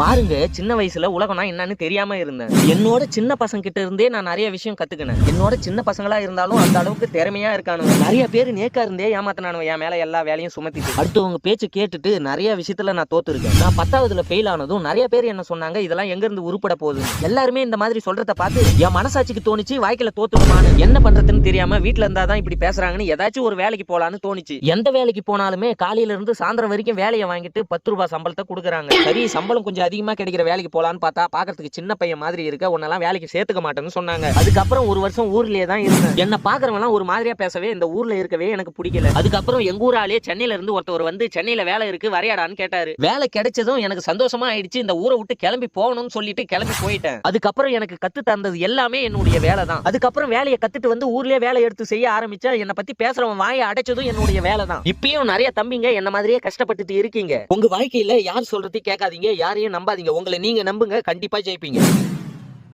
பாருங்க சின்ன வயசுல உலகம்னா என்னன்னு தெரியாம இருந்தேன். என்னோட சின்ன பசங்க கிட்ட இருந்தே நான் நிறைய விஷயம் கத்துக்கினேன். என்னோட சின்ன பசங்களா இருந்தாலும் அந்த அளவுக்கு திறமையா இருக்கானுங்க. நிறைய பேர் நேக்கா இருந்தே ஏமாத்தினானுங்க. என் மேல எல்லா வேலையும் சுமத்திட்டு. அடுத்தவங்க பேச்சு கேட்டுட்டு நிறைய விஷயத்துல நான் தோத்துருக்கேன். நான் பத்தாவதுல ஃபெயில் ஆனதும் நிறைய பேர் என்ன சொன்னாங்க இதெல்லாம் எங்க இருந்து உருப்பட போகுது? எல்லாருமே இந்த மாதிரி சொல்றத பார்த்து என் மனசாட்சிக்கு தோணுச்சு வாய்க்கில தோத்துடுமான்னு என்ன பண்றதுன்னு தெரியாம வீட்ல இருந்தாதான் இப்படி பேசுறாங்கன்னு ஏதாச்சும் ஒரு வேலைக்கு போலான்னு தோணுச்சு. எந்த வேலைக்கு போனாலுமே காலையில இருந்து சாயந்தரம் வரைக்கும் வேலையை வாங்கிட்டு பத்து ரூபாய் சம்பளத்தை கொடுக்குறாங்க. சரி சம்பளம் கொஞ்சம் அதிகமாக கிடைக்கிற வேலைக்கு போகலான்னு பார்த்தா பார்க்கறதுக்கு சின்ன பையன் மாதிரி இருக்க உன்னெல்லாம் வேலைக்கு சேர்த்துக்க மாட்டேன்னு சொன்னாங்க. அதுக்கப்புறம் ஒரு வருஷம் ஊர்லேயே தான் இருந்தேன். என்ன பார்க்குறவங்களாம் ஒரு மாதிரியாக பேசவே இந்த ஊரில் இருக்கவே எனக்கு பிடிக்கல. அதுக்கப்புறம் எங்கள் ஊராலே சென்னையில இருந்து வந்து சென்னையில் வேலை இருக்கு வரையாடான்னு கேட்டாரு. வேலை கிடைச்சதும் எனக்கு சந்தோஷமா ஆயிடுச்சு இந்த ஊரை விட்டு கிளம்பி போகணும்னு சொல்லிட்டு கிளம்பி போயிட்டேன். அதுக்கப்புறம் எனக்கு கத்து தந்தது எல்லாமே என்னுடைய வேலை தான். அதுக்கப்புறம் வேலையை கத்துட்டு வந்து ஊர்லயே வேலை எடுத்து செய்ய ஆரம்பிச்சா என்னை பத்தி பேசுறவன் வாயை அடைச்சதும் என்னுடைய வேலை தான். இப்பயும் நிறைய தம்பிங்க என்ன மாதிரியே கஷ்டப்பட்டுட்டு இருக்கீங்க. உங்க வாழ்க்கையில யார் சொல்றதையும் கேட்காதீங்க யாரையும் நம்பாதீங்க. உங்களை நீங்க நம்புங்க. கண்டிப்பா ஜெயிப்பீங்க.